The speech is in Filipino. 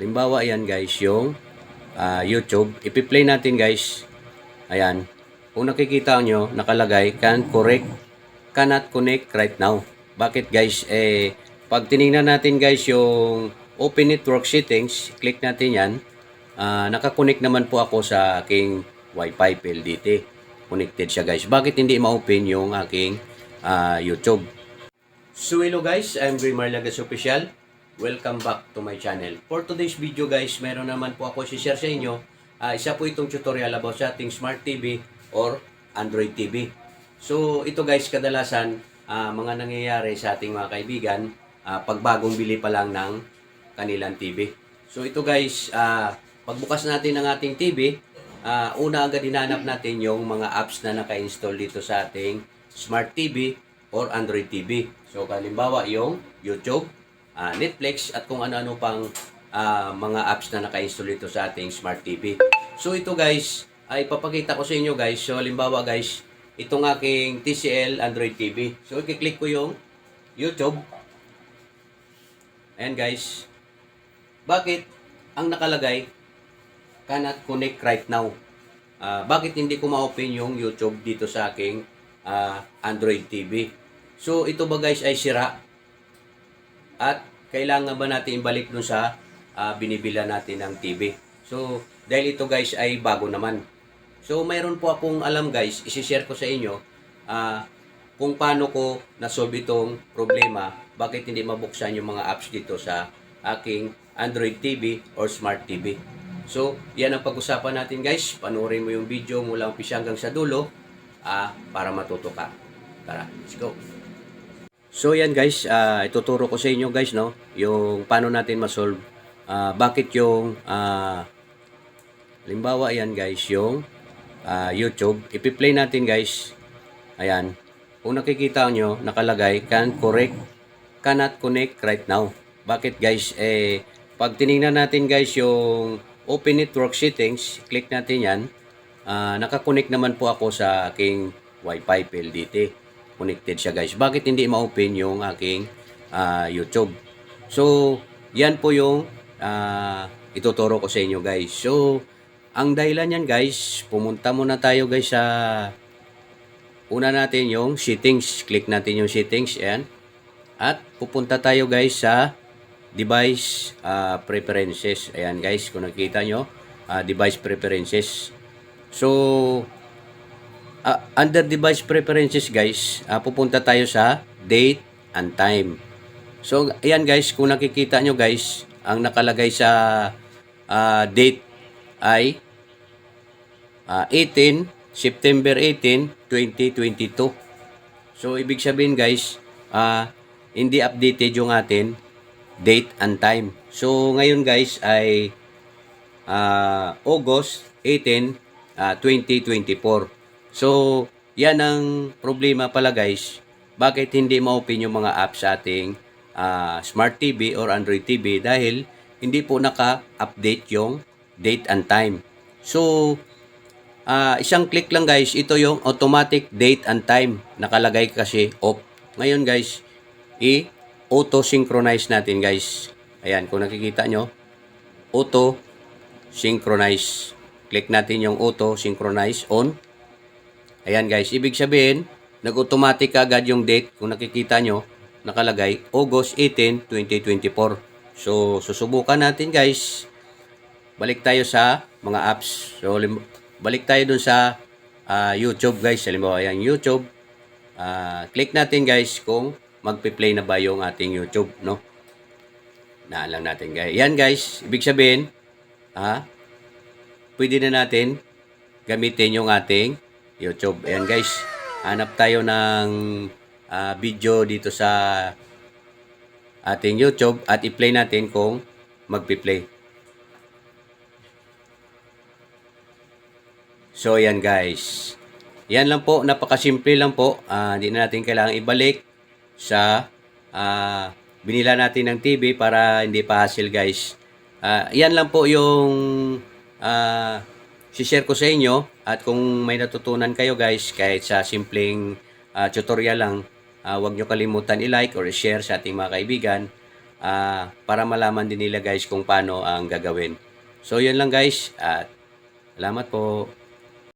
Halimbawa, ayan guys, yung ah, YouTube. Ipi-play natin guys. Ayan. Kung nakikita nyo, nakalagay, can correct, cannot connect right now. Bakit guys? Eh, pag tiningnan natin guys yung Open Network Settings, click natin yan. Ah, nakakonect naman po ako sa aking Wi-Fi PLDT. Connected siya guys. Bakit hindi ma-open yung aking ah, YouTube? So hello guys, I'm Grimar Lagas Official. Welcome back to my channel. For today's video guys, meron naman po ako share sa inyo. Ah, isa po itong tutorial about sa ating Smart TV or Android TV. So ito guys, kadalasan ah, mga nangyayari sa ating mga kaibigan ah, pag bagong bili pa lang ng kanilang TV. So ito guys, ah, pagbukas natin ng ating TV, ah, una agad hinanap natin yung mga apps na naka-install dito sa ating Smart TV or Android TV. So, kalimbawa yung YouTube, ah, Netflix, at kung ano-ano pang ah, mga apps na naka-install dito sa ating Smart TV. So, ito guys, ay papakita ko sa inyo guys. So, halimbawa guys, itong aking TCL Android TV. So, i-click ko yung YouTube. Ayan guys. Bakit ang nakalagay cannot connect right now? Ah, bakit hindi ko ma-open yung YouTube dito sa aking ah, Android TV? So, ito ba guys ay sira? At kailangan ba natin ibalik dun sa ah, binibila natin ng TV? So, dahil ito guys ay bago naman. So, mayroon po akong alam guys, isi-share ko sa inyo ah, kung paano ko na-solve itong problema, bakit hindi mabuksan yung mga apps dito sa aking Android TV or Smart TV. So, yan ang pag-usapan natin guys. Panoorin mo yung video mula umpisa hanggang sa dulo ah, para matuto ka. Tara, let's go. So yan guys, ah, ituturo ko sa inyo guys no, yung paano natin ma-solve ah, bakit yung ah, halimbawa yan guys, yung ah, YouTube, ipi-play natin guys. Ayan. Kung nakikita nyo, nakalagay can correct cannot connect right now. Bakit guys? Eh pag tiningnan natin guys yung Open Network Settings, click natin yan. Ah, nakakonect naman po ako sa aking Wi-Fi PLDT connected siya guys. Bakit hindi ma-open yung aking ah, YouTube? So, yan po yung ah, ituturo ko sa inyo guys. So, ang dahilan yan guys, pumunta muna tayo guys sa una natin yung settings. Click natin yung settings. Ayan. At pupunta tayo guys sa device ah, preferences. Ayan guys, kung nakita nyo, ah, device preferences. So, Ah, under device preferences guys, ah, pupunta tayo sa date and time. So, ayan guys, kung nakikita nyo guys, ang nakalagay sa ah, date ay ah, 18, September 18, 2022. So, ibig sabihin guys, ah, hindi updated yung atin date and time. So, ngayon guys ay ah, August 18, ah, 2024. So, yan ang problema pala guys. Bakit hindi ma-open yung mga apps sa ating ah, Smart TV or Android TV dahil hindi po naka-update yung date and time. So, ah, isang click lang guys, ito yung automatic date and time. Nakalagay kasi off. Ngayon guys, i-auto-synchronize natin guys. Ayan, kung nakikita nyo, auto-synchronize. Click natin yung auto-synchronize on. Ayan guys, ibig sabihin, nag-automatic agad yung date. Kung nakikita nyo, nakalagay August 18, 2024. So, susubukan natin guys. Balik tayo sa mga apps. So, balik tayo dun sa ah, YouTube guys. Halimbawa, ayan YouTube. Ah, click natin guys kung magpi-play na ba yung ating YouTube, no? Naalang natin guys. Yan guys, ibig sabihin, ah, pwede na natin gamitin yung ating YouTube. Ayan guys, hanap tayo ng ah, video dito sa ating YouTube at i-play natin kung magpi-play. So ayan guys. Yan lang po, napakasimple lang po. Ah, hindi na natin kailangan ibalik sa ah, binila natin ng TV para hindi pa hassle guys. Ah, yan lang po yung ah, share ko sa inyo at kung may natutunan kayo guys kahit sa simpleng ah, tutorial lang, ah, huwag nyo kalimutan i-like or i-share sa ating mga kaibigan ah, para malaman din nila guys kung paano ang gagawin. So yun lang guys at salamat po.